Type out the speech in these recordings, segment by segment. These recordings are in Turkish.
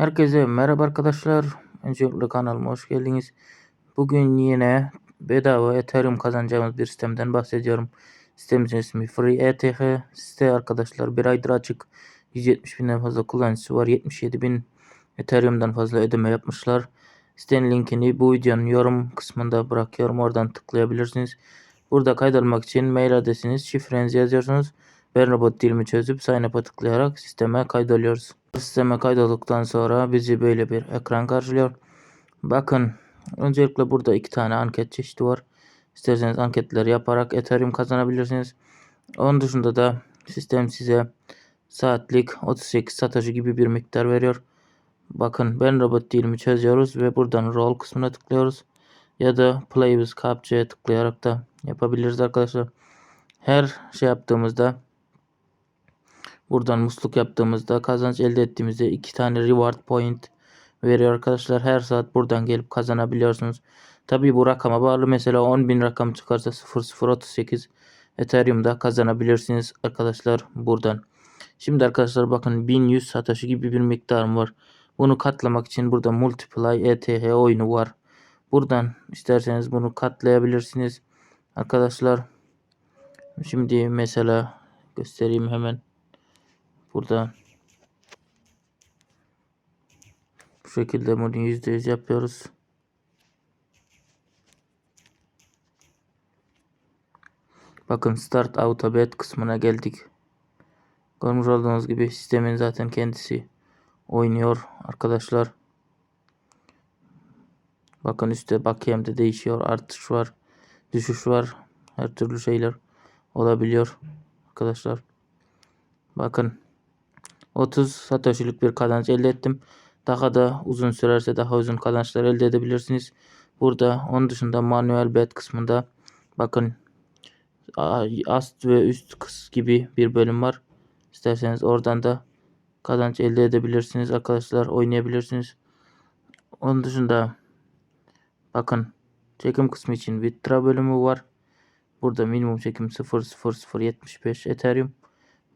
Herkese merhaba arkadaşlar. Öncelikle kanalıma hoş geldiniz. Bugün yine bedava Ethereum kazanacağımız bir sistemden bahsediyorum. Sitemizin ismi FreeETH. Site arkadaşlar bir aydır açık. 170 binden fazla kullanıcısı var. 77 bin Ethereum'dan fazla ödeme yapmışlar. Sitenin linkini bu videonun yorum kısmında bırakıyorum. Oradan tıklayabilirsiniz. Burada kaydolmak için mail adresiniz, şifrenizi yazıyorsunuz. Ben robot dilimi çözüp sign up'a tıklayarak sisteme kaydoluyoruz. Sisteme kaydolduktan sonra bizi böyle bir ekran karşılıyor. Bakın öncelikle burada iki tane anket çeşidi var. İsterseniz anketleri yaparak Ethereum kazanabilirsiniz. Onun dışında da sistem size saatlik 38 satoshi gibi bir miktar veriyor. Bakın ben robot dilimi çözüyoruz ve buradan roll kısmına tıklıyoruz. Ya da play with captcha'ya tıklayarak da yapabiliriz arkadaşlar. Her şey yaptığımızda buradan musluk yaptığımızda kazanç elde ettiğimizde iki tane reward point veriyor arkadaşlar. Her saat buradan gelip kazanabiliyorsunuz. Tabi bu rakama bağlı. Mesela 10.000 rakam çıkarsa 0038 Ethereum'da kazanabilirsiniz arkadaşlar buradan. Şimdi arkadaşlar bakın 1100 satoshi gibi bir miktarım var. Bunu katlamak için burada multiply ETH oyunu var. Buradan isterseniz bunu katlayabilirsiniz. Arkadaşlar şimdi mesela göstereyim hemen. Burada bu şekilde bunu %100 yapıyoruz. Bakın Start Auto Bet kısmına geldik. Görmüş olduğunuz gibi sistemin zaten kendisi oynuyor arkadaşlar. Bakın üstte bakiyemde değişiyor. Artış var. Düşüş var. Her türlü şeyler olabiliyor. Arkadaşlar. Bakın. 30 satoshi'lik bir kazanç elde ettim. Daha da uzun sürerse daha uzun kazançlar elde edebilirsiniz. Burada onun dışında manuel bet kısmında bakın ast ve üst kız gibi bir bölüm var. İsterseniz oradan da kazanç elde edebilirsiniz arkadaşlar. Oynayabilirsiniz. Onun dışında bakın çekim kısmı için Vitra bölümü var. Burada minimum çekim 00075 Ethereum.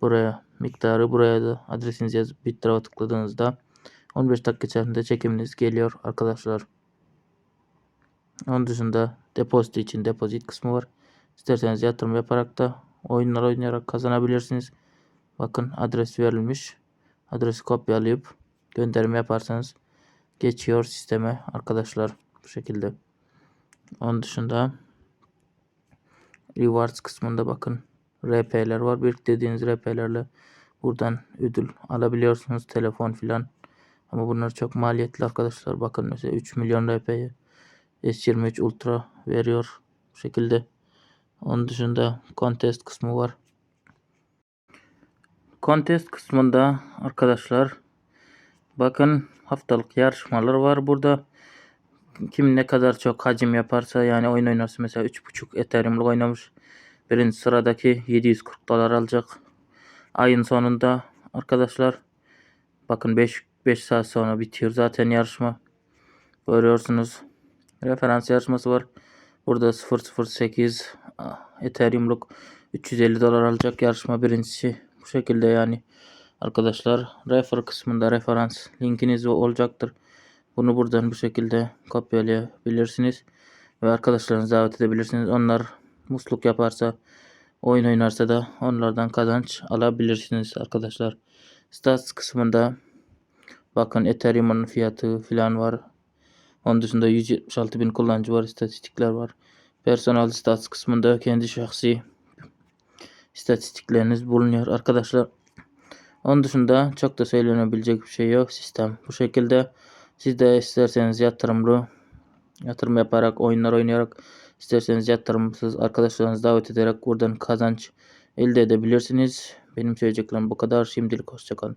Buraya miktarı buraya da adresinizi yazıp Vitrav'a tıkladığınızda 15 dakika içerisinde çekiminiz geliyor arkadaşlar. Onun dışında depozito için depozit kısmı var. İsterseniz yatırım yaparak da oyunlar oynayarak kazanabilirsiniz. Bakın adres verilmiş. Adresi kopyalayıp gönderme yaparsanız geçiyor sisteme arkadaşlar bu şekilde. Onun dışında rewards kısmında bakın RP'ler var. Biriktirdiğiniz RP'lerle buradan ödül alabiliyorsunuz. Telefon filan. Ama bunlar çok maliyetli arkadaşlar. Bakın mesela 3 milyon RP'ye S23 Ultra veriyor. Bu şekilde. Onun dışında contest kısmı var. Contest kısmında arkadaşlar bakın haftalık yarışmalar var burada. Kim ne kadar çok hacim yaparsa yani oyun oynarsa mesela 3.5 Ethereum'lu oynamış. Birinci sıradaki 740 dolar alacak. Ayın sonunda arkadaşlar bakın 5 5 saat sonra bitiyor zaten yarışma. Görüyorsunuz. Referans yarışması var. Burada 008 Ethereum'luk 350 dolar alacak yarışma birincisi. Bu şekilde yani arkadaşlar refer kısmında referans linkiniz olacaktır. Bunu buradan bu şekilde kopyalayabilirsiniz. Ve arkadaşlarınızı davet edebilirsiniz. Onlar musluk yaparsa oyun oynarsa da onlardan kazanç alabilirsiniz arkadaşlar. Stats kısmında bakın Ethereum'un fiyatı falan var. Onun dışında 176 bin kullanıcı var. istatistikler var. Personal stats kısmında kendi şahsi istatistikleriniz bulunuyor arkadaşlar. Onun dışında çok da söylenebilecek bir şey yok. Sistem bu şekilde. Siz de isterseniz yatırımlı yatırım yaparak oyunlar oynayarak isterseniz yatırımsız arkadaşlarınızı davet ederek buradan kazanç elde edebilirsiniz. Benim söyleyeceklerim bu kadar. Şimdilik hoşçakalın.